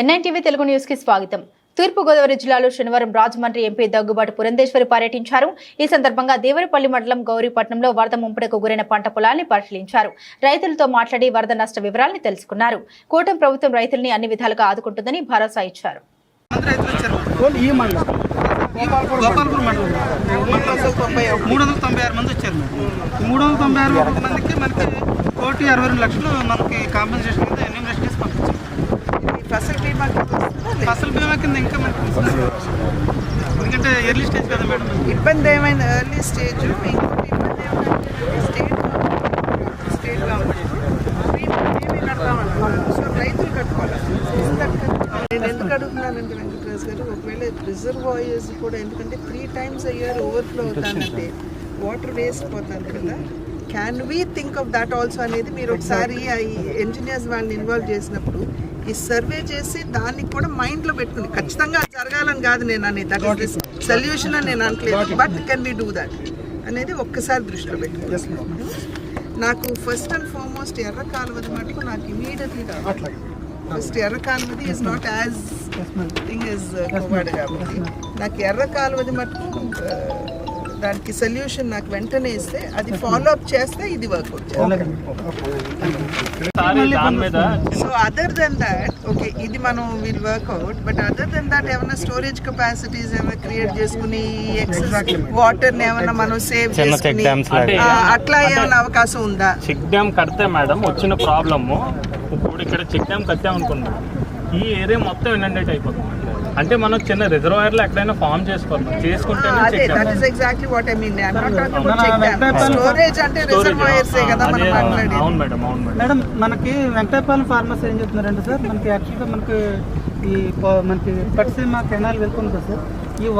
NITV Telugu న్యూస్కి స్వాగతం. తూర్పుగోదావరి జిల్లాలో శనివారం రాజమండ్రి ఎంపీ దగ్గుబాటు పురంధేశ్వరి పర్యటించారు. ఈ సందర్భంగా దేవరపల్లి మండలం గౌరీపట్నంలో వరద ముంపునకు గురైన పంట పొలాన్ని పరిశీలించారు. రైతులతో మాట్లాడి వరద నష్ట వివరాలను తెలుసుకున్నారు. కూటమి ప్రభుత్వం రైతుల్ని అన్ని విధాలుగా ఆదుకుంటుందని భరోసా ఇచ్చారు. మూడు వందల తొంభై ఆరు మంది వచ్చారు మూడు. వందల తొంభై ఆరు మందికి మనకి కోటి అరవై రెండు లక్షలు మనకి కాంపెన్సేషన్ కింద ఎన్యూమరేషన్ చేసి పంపించాం ఫసల్ బీమా కింద వస్తుందా? ఫసల్ బీమా కింద ఇంకా. ఎందుకంటే ఎర్లీ స్టేజ్ కదా మేడం ఇబ్బంది ఏమైనా ఎర్లీ స్టేజ్ ఇంకోటి ఇబ్బంది ఏమైనా స్టేట్ స్టేట్ గవర్నమెంట్ సో రైతులు కట్టుకోవాలి. నేను ఎందుకు అడుగుతున్నానంటే వెంకటరాజు గారు ఒకవేళ రిజర్వాయర్స్ కూడా ఎందుకంటే త్రీ టైమ్స్ అయ్యారు ఓవర్ఫ్లో అవుతానంటే వాటర్ వేస్ట్ పోతుంది కదా. Can we think of that also అనేది మీరు ఒకసారి ఈ ఇంజనీర్స్ వాళ్ళని ఇన్వాల్వ్ చేసినప్పుడు ఈ సర్వే చేసి దాన్ని కూడా మైండ్లో పెట్టుకుని ఖచ్చితంగా జరగాలని కాదు నేను అనేది. దట్ ఇస్ సొల్యూషన్ అని నేను అనట్లేదు. But can be do that అనేది ఒక్కసారి దృష్టిలో పెట్టుకోవాలి నాకు ఫస్ట్ అండ్ ఫార్మోస్ట్ ఎర్ర కాలువది మటుకు నాకు ఇమీడియట్లీ కావాలి ఫస్ట్ ఎర్ర కాలువది is not as thing is కాబట్టి. నాకు ఎర్ర కాలువది మటుకు ఆ, దానికి సొల్యూషన్ నాకు వెంటనే ఇస్తే అది ఫాలో అప్ చేస్తే ఇది work out so other than that okay ఇది మనం will work out but other than that ఏమైనా స్టోరేజ్ కెపాసిటీస్ ఏమైనా క్రియేట్ చేసుకుని ఎక్సెస్ వాటర్ని ఏమైనా మనం సేవ్ చేసుకుని అట్లా ఏమైనా అవకాశం ఉందా? చెక్ డ్యామ్ కడితే మేడం వచ్చిన ప్రాబ్లము ఇప్పుడు ఇక్కడ చెక్ డ్యామ్ కట్టాం అనుకుందాం ఈ ఏరియా మొత్తం ఇనండేట్ అయిపోతుంది. అంటే మనం చిన్న రిజర్వాయర్లో ఎక్కడైనా ఫామ్ చేసుకోవాలి. చేసుకుంటేనే అదే check that dam is exactly what I mean I'm not talking about check dam storage అంటే రిజర్వాయర్స్ కదా మనం మాట్లాడేది. అవును మేడం అవును మేడం. మేడం మనకి వెంకటాయపాలెం ఫార్మర్స్ ఏం చెప్తున్నారంటే సార్ మనకి యాక్చువల్గా మనకి ఈ మనకి పట్టిసీమ కెనాల్ వెళ్తుంది కదా సార్. ఈ